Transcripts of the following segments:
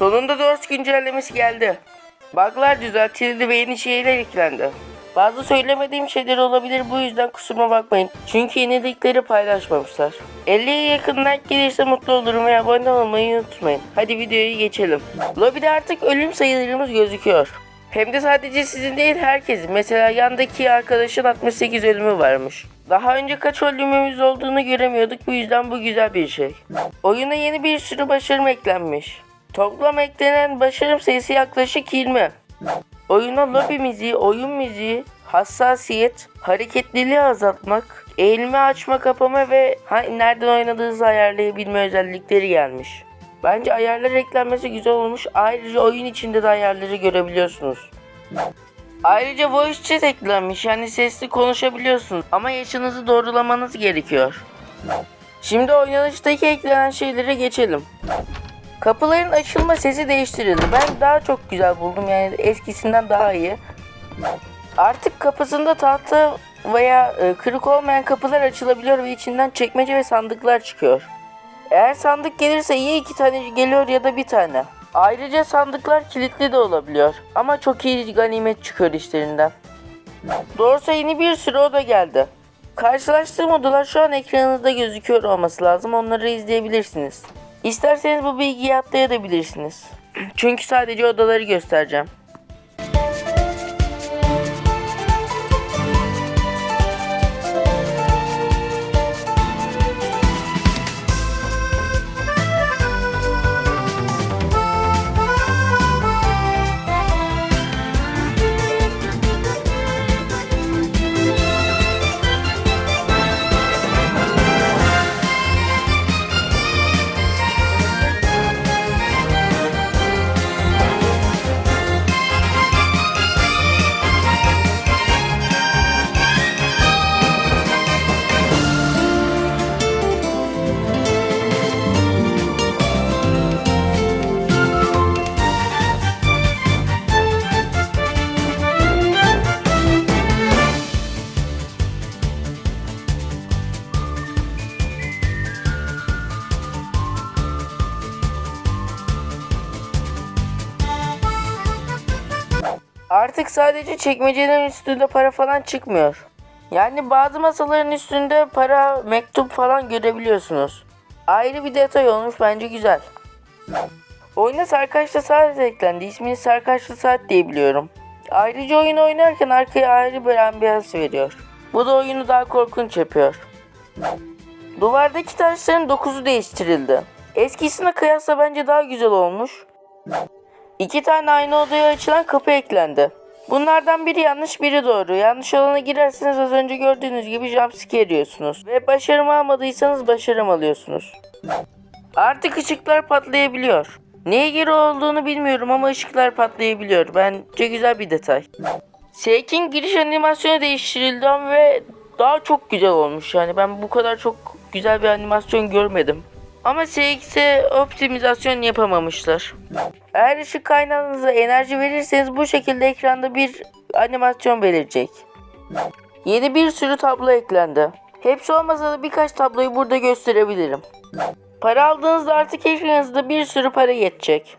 Sonunda DOS güncellemesi geldi. Bug'lar düzeltildi ve yeni şeyler eklendi. Bazı söylemediğim şeyler olabilir bu yüzden kusuruma bakmayın. Çünkü yenilikleri paylaşmamışlar. 50'ye yakın like gelirse mutlu olurum ve abone olmayı unutmayın. Hadi videoya geçelim. Lobide artık ölüm sayılarımız gözüküyor. Hem de sadece sizin değil herkesin. Mesela yandaki arkadaşın 68 ölümü varmış. Daha önce kaç ölümümüz olduğunu göremiyorduk bu yüzden bu güzel bir şey. Oyuna yeni bir sürü başarım eklenmiş. Toplam eklenen başarım sayısı yaklaşık 20. Oyuna lobi müziği, oyun müziği, hassasiyet, hareketliliği azaltmak, eğilme açma kapama ve nereden oynadığınızı ayarlayabilme özellikleri gelmiş. Bence ayarlar eklenmesi güzel olmuş. Ayrıca oyun içinde de ayarları görebiliyorsunuz. Ayrıca voice chat eklenmiş yani sesli konuşabiliyorsunuz ama yaşınızı doğrulamanız gerekiyor. Şimdi oynanıştaki eklenen şeylere geçelim. Kapıların açılma sesi değiştirildi. Ben daha çok güzel buldum yani eskisinden daha iyi. Artık kapısında tahta veya e, kırık olmayan kapılar açılabiliyor ve içinden çekmece ve sandıklar çıkıyor. Eğer sandık gelirse ya iki tane geliyor ya da bir tane. Ayrıca sandıklar kilitli de olabiliyor. Ama çok iyi ganimet çıkıyor işlerinden. Doğrusu yeni bir sürü oda geldi. Karşılaştığım odalar şu an ekranınızda gözüküyor olması lazım. Onları izleyebilirsiniz. İsterseniz bu bilgiyi atlayabilirsiniz. Çünkü sadece odaları göstereceğim. Artık sadece çekmecelerin üstünde para falan çıkmıyor. Yani bazı masaların üstünde para, mektup falan görebiliyorsunuz. Ayrı bir detay olmuş bence güzel. Oyuna sarkaçlı saat eklendi. İsmini sarkaçlı saat diye biliyorum. Ayrıca oyunu oynarken arkaya ayrı bir ambiyans veriyor. Bu da oyunu daha korkunç yapıyor. Duvardaki taşların dokuzu değiştirildi. Eskisine kıyasla bence daha güzel olmuş. İki tane aynı odaya açılan kapı eklendi. Bunlardan biri yanlış biri doğru. Yanlış olana girerseniz az önce gördüğünüz gibi jumpscare yiyorsunuz. Ve başarım almadıysanız başarım alıyorsunuz. Artık ışıklar patlayabiliyor. Neye göre olduğunu bilmiyorum ama ışıklar patlayabiliyor. Bence güzel bir detay. Shake'in giriş animasyonu değiştirildi ve daha çok güzel olmuş. Yani ben bu kadar çok güzel bir animasyon görmedim. Ama CX'e optimizasyon yapamamışlar. Eğer ışık kaynağınıza enerji verirseniz bu şekilde ekranda bir animasyon belirecek. Yeni bir sürü tablo eklendi. Hepsi olmasa da birkaç tabloyu burada gösterebilirim. Para aldığınızda artık ekranınızda bir sürü para yetecek.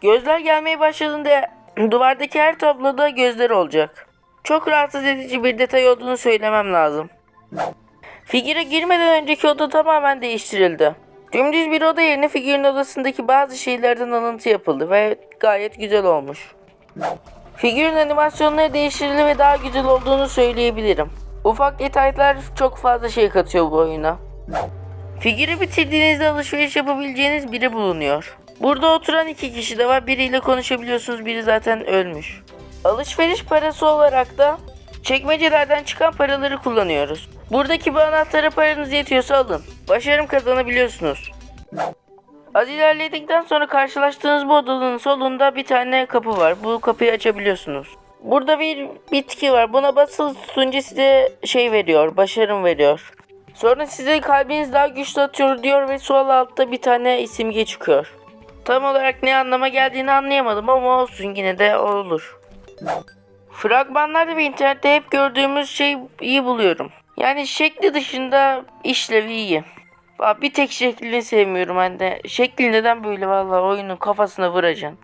Gözler gelmeye başladığında duvardaki her tabloda gözler olacak. Çok rahatsız edici bir detay olduğunu söylemem lazım. Figüre girmeden önceki oda tamamen değiştirildi. Dümdüz bir oda yerine figürün odasındaki bazı şeylerden alıntı yapıldı ve gayet güzel olmuş. Figürün animasyonları değiştirildi ve daha güzel olduğunu söyleyebilirim. Ufak detaylar çok fazla şey katıyor bu oyuna. Figürü bitirdiğinizde alışveriş yapabileceğiniz biri bulunuyor. Burada oturan iki kişi de var. Biriyle konuşabiliyorsunuz, biri zaten ölmüş. Alışveriş parası olarak da çekmecelerden çıkan paraları kullanıyoruz. Buradaki bu anahtara paranız yetiyorsa alın. Başarım kazanabiliyorsunuz. Az ilerledikten sonra karşılaştığınız bu odanın solunda bir tane kapı var. Bu kapıyı açabiliyorsunuz. Burada bir bitki var. Buna basılı tutunca size şey veriyor, başarım veriyor. Sonra size kalbiniz daha güçlü atıyor diyor ve sol altta bir tane simge çıkıyor. Tam olarak ne anlama geldiğini anlayamadım ama olsun yine de olur. Fragmanlarda ve internette hep gördüğümüz şey iyi buluyorum. Yani şekli dışında işlevi iyi. Bir tek şeklini sevmiyorum anne. Şekli neden böyle vallahi oyunun kafasına vuracaksın.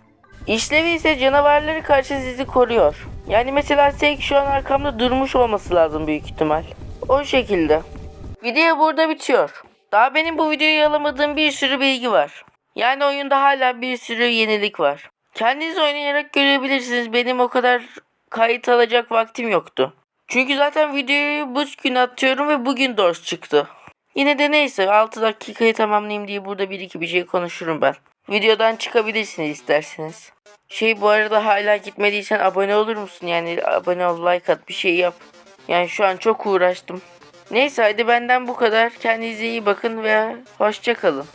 İşlevi ise canavarları karşı sizi koruyor. Yani mesela Sek şu an arkamda durmuş olması lazım büyük ihtimal. O şekilde. Video burada bitiyor. Daha benim bu videoyu alamadığım bir sürü bilgi var. Yani oyunda hala bir sürü yenilik var. Kendiniz oynayarak görebilirsiniz. Benim o kadar kayıt alacak vaktim yoktu. Çünkü zaten videoyu bu gün atıyorum ve bugün dors çıktı. Yine de neyse 6 dakikayı tamamlayayım diye burada bir iki bir şey konuşurum ben. Videodan çıkabilirsiniz isterseniz. Şey bu arada hala gitmediysen abone olur musun? Yani abone ol, like at, bir şey yap. Yani şu an çok uğraştım. Neyse hadi benden bu kadar. Kendinize iyi bakın ve hoşça kalın.